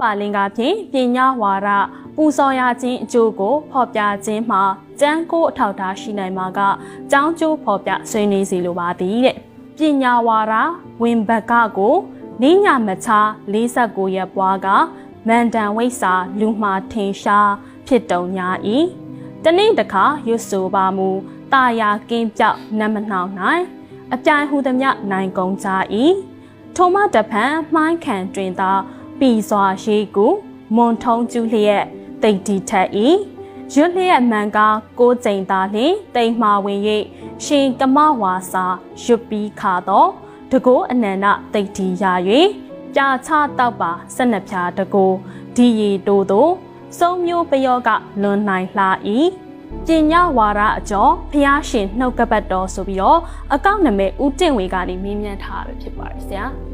ပါလင်္ကာဖြင့်ပညာဝါဒပူဇော်ရခြင်းအကျိုးကိုဖော်ပြခြင်းမှာကျမ်းကိုအထောက်အထားရှိနိုင်မှာကကျောင်းကျိုးဖော်ပြဆွေးနွေးစီလိုပါသည်တဲ့ပညာဝါဒဝင်ဘက်ကကိုနိညာမချ49ရက်ပွားကမန္တန်ဝိဆာလူမှာထင်ရှားဖြစ်တုံညာဤတနေ့တခါရွတ်ဆိုပါမူတာယာကင်းပြောက်နမနှောင်း၌အပြိုင်ဟူသည်မြနိုင်ကုန်ကြ၏ထိုမတဖန်မှိုင်းခံတွင်သာ ပီစွာရှိကူမွန်ထုံးကျူးလျက်တိတ်တီထက်၏ရွတ်လျက်မှန်ကားကိုကျိန်သာလျင်တိမ်မာဝင်၍ရှင်ကမဝါစာရွတ်ပြီးခါတော့တကိုးအနန္တတိတ်တီရ၍ကြာချတောက်ပါဆက်နှစ်ဖြာတကိုးဒီရီတိုးတို့စုံမျိုးပယောကလွန်နိုင်လှ၏ပညာဝါဒအကျော်ဖျားရှင်နှုတ်ကပတ်တော်ဆိုပြီးတော့အကောင့်နံပါတ်ဦးတင့်ဝေကနေမေးမြန်းထားရဖြစ်ပါတယ်ဆရာ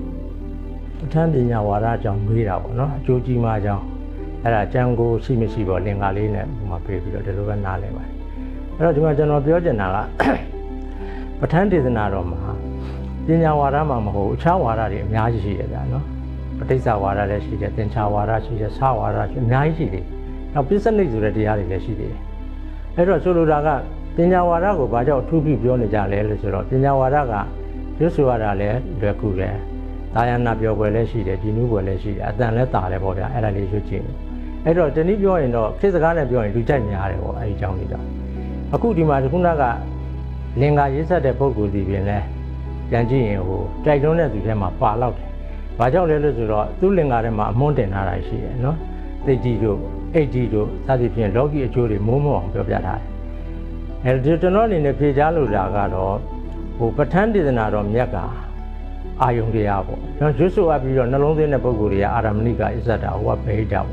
ပဋ္ဌာန်းပညာဝါဒအကြောင်းမေးတာပေါ့နော်အကျိုးကြီးမှအကြောင်းအဲ့ဒါကျမ်းကိုရှိမရှိပေါ့လင်္ကာလေးနဲ့ဟိုမှာပေးပြီးတော့ဒီလိုပဲနားလဲပါတယ်အဲ့တော့ဒီမှာကျွန်တော်ပြောချင်တာကပဋ္ဌာန်းဒေသနာတော်မှာပညာဝါဒမှာမဟုတ်အခြားဝါဒတွေအများကြီးရှိတယ်ဗျာနော်ပဋိစ္စဝါဒလည်းရှိတယ်သင်္ချာဝါဒရှိတယ်ဆဝါဒရှိအများကြီးရှိတယ်နောက်ပစ္စနိတ်ဆိုတဲ့တရားတွေလည်းရှိတယ်အဲ့တော့ဆိုလိုတာကပညာဝါဒကိုဘာကြောင့်အထူးပြုပြောနေကြလဲလို့ဆိုတော့ပညာဝါဒကရွတ်ဆိုရတာလည်းလွယ်ကူတယ် တာယာနာပြောပွဲလည်းရှိတယ်ဒီနူးပွဲလည်းရှိတယ်အတန်လည်းတာတယ်ပေါ့ဗျာအဲ့ဒါလေးရွတ်ကြည့်တယ်အဲ့တော့တနည်းပြောရင်တော့ခေတ်စကားနဲ့ပြောရင်လူကြိုက်များတယ်ပေါ့အဲ့ဒီအကြောင်းလေးကြောင့်အခုဒီမှာခုနကလင်္ကာရေးဆက်တဲ့ပုံကိုယ်စီပြင်လဲပြန်ကြည့်ရင်ဟိုတိုက်တွန်းတဲ့သူထဲမှာပါလောက်တယ်။ဘာကြောင့်လဲလို့ဆိုတော့သူ့လင်္ကာထဲမှာအမွှန်းတင်ထားတာရှိတယ်နော်။သိတိတို့အိတ်တီတို့စသဖြင့်လောကီအကျိုးတွေမိုးမောအောင်ပြောပြထားတယ်။အဲဒီကျွန်တော်အနေနဲ့ဖြေချလို့တာကတော့ဟိုပဋ္ဌာန်းဒေသနာတော်မြတ်က အာယုံတရားပေါ့ကျွန်တော်ရွတ်ဆိုအပ်ပြီးတော့နှလုံးသွင်းတဲ့ပုံကိုယ်တွေကအာရမဏိကအစ္ဆတာဟိုကဗဟိတပေါ့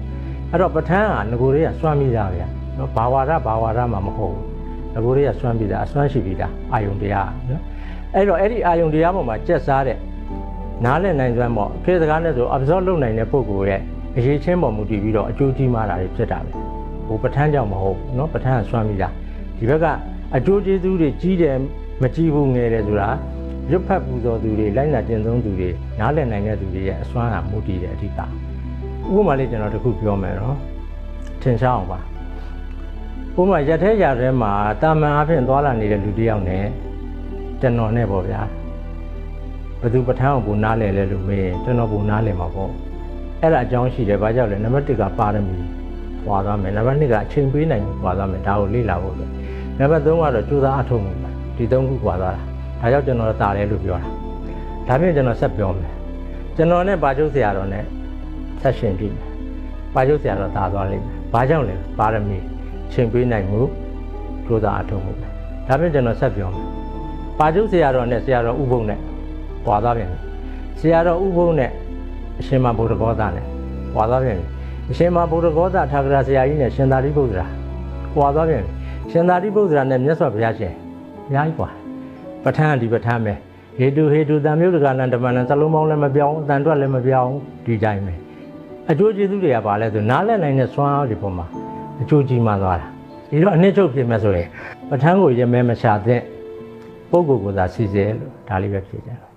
အဲ့တော့ပဋ္ဌာန်းကငကိုတွေကစွမ်းပြီးသားဗျာနော်ဘာဝရဘာဝရမှာမဟုတ်ဘူးငကိုတွေကစွမ်းပြီးသားအစွမ်းရှိပြီးသားအာယုံတရားနော်အဲ့တော့အဲ့ဒီအာယုံတရားပေါ်မှာကြက်စားတဲ့နားလည်နိုင်စွမ်းပေါ့ခေတ်စကားနဲ့ဆို absorb လုပ်နိုင်တဲ့ပုံကိုယ်ရဲ့အရေးချင်းပေါ်မူတည်ပြီးတော့အကျိုးကြီးမားတာတွေဖြစ်တာပဲဟိုပဋ္ဌာန်းကြောင့်မဟုတ်ဘူးနော်ပဋ္ဌာန်းကစွမ်းပြီးသားဒီဘက်ကအကျိုးကျေးဇူးတွေကြီးတယ်မကြီးဘူးငယ်တယ်ဆိုတာ ရွတ်ဖတ်ပူဇော်သူတွေလိုက်နာကျင့်သုံးသူတွေနားလည်နိုင်တဲ့သူတွေရဲ့အစွမ်းဟာမူတည်တဲ့အဓိကဥပမာလေးကျွန်တော်တခုပြောမယ်နော်ထင်ရှားအောင်ပါဥပမာရက်ထဲရက်ထဲမှာတာမန်အဖြစ်သွားလာနေတဲ့လူတစ်ယောက်နဲ့ကျွန်တော်နဲ့ပေါ့ဗျာဘသူပဋ္ဌာန်းကိုဘူနားလည်လဲလို့မေးရင်ကျွန်တော်ဘူနားလည်မှာပေါ့အဲ့ဒါအကြောင်းရှိတယ်ဘာကြောင့်လဲနံပါတ်1ကပါရမီပွာသွားမယ်နံပါတ်2ကအချိန်ပေးနိုင်မှုပွာသွားမယ်ဒါကိုလေ့လာဖို့ပဲနံပါတ်3ကတော့ကြိုးစားအထောက်မှုပဲဒီ3ခုပွာသွားတာ ဒါကြောင့်ကျွန်တော်တာတယ်လို့ပြောတာဒါပြင်ကျွန်တော်ဆက်ပြောမယ်ကျွန်တော်နဲ့ပါချုပ်ဆရာတော်နဲ့ဆက်ရှင်ပြီပါချုပ်ဆရာတော်တာသွားလိမ့်မယ်ဘာကြောင့်လဲပါရမီချိန်ပေးနိုင်မှုကြိုးစားအထောက်မှုပဲဒါပြင်ကျွန်တော်ဆက်ပြောမယ်ပါချုပ်ဆရာတော်နဲ့ဆရာတော်ဥပုံနဲ့ပွာသွားပြန်ပြီဆရာတော်ဥပုံနဲ့အရှင်မဘုရားဘောသားနဲ့ပွာသွားပြန်ပြီအရှင်မဘုရားဘောသားထာဂရဆရာကြီးနဲ့ရှင်သာရိပုတ္တရာပွာသွားပြန်ပြီရှင်သာရိပုတ္တရာနဲ့မြတ်စွာဘုရားရှင်အများကြီးပွာ ပဋ္ဌာန်းဒီပဋ္ဌာန်းပဲဟေတုဟေတုတံမြုပ်တကနံဓမ္မနံစလုံးပေါင်းလည်းမပြောင်းအတန်တွက်လည်းမပြောင်းဒီတိုင်းပဲအကျိုးကျေးဇူးတွေကပါလဲဆိုနားလည်နိုင်တဲ့စွမ်းအားဒီပုံမှာအကျိုးကြီးမှသွားတာဒီတော့အနှစ်ချုပ်ဖြစ်မဲ့ဆိုရင်ပဋ္ဌာန်းကိုရမဲမချတဲ့ပုဂ္ဂိုလ်ကိုသာစီစေလို့ဒါလေးပဲဖြစ်ကြတယ်